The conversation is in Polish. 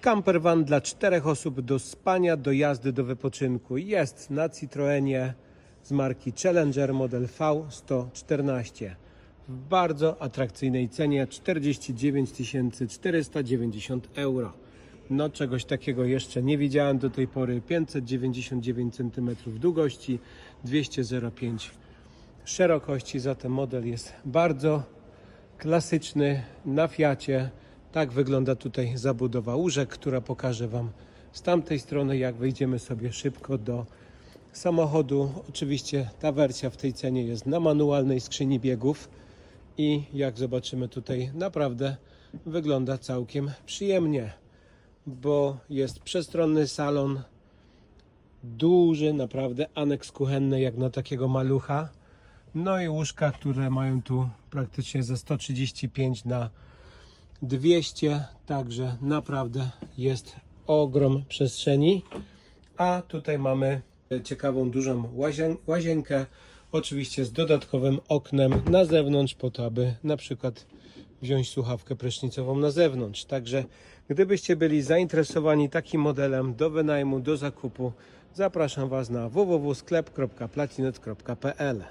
Campervan dla czterech osób do spania, do jazdy, do wypoczynku. Jest na Citroenie z marki Challenger model V114 w bardzo atrakcyjnej cenie 49 490 euro. No czegoś takiego jeszcze nie widziałem do tej pory. 599 cm długości, 205 szerokości, zatem model jest bardzo klasyczny na Fiacie. Tak wygląda tutaj zabudowa łóżek, która pokażę Wam z tamtej strony, jak wejdziemy sobie szybko do samochodu. Oczywiście ta wersja w tej cenie jest na manualnej skrzyni biegów i jak zobaczymy tutaj naprawdę wygląda całkiem przyjemnie, bo jest przestronny salon, duży naprawdę aneks kuchenny jak na takiego malucha. No i łóżka, które mają tu praktycznie ze 135 na 200, także naprawdę jest ogrom przestrzeni. A tutaj mamy ciekawą, dużą łazien- łazienkę, oczywiście z dodatkowym oknem na zewnątrz, po to, aby na przykład wziąć słuchawkę prysznicową na zewnątrz. Także gdybyście byli zainteresowani takim modelem do wynajmu, do zakupu, zapraszam Was na www.sklep.placinet.pl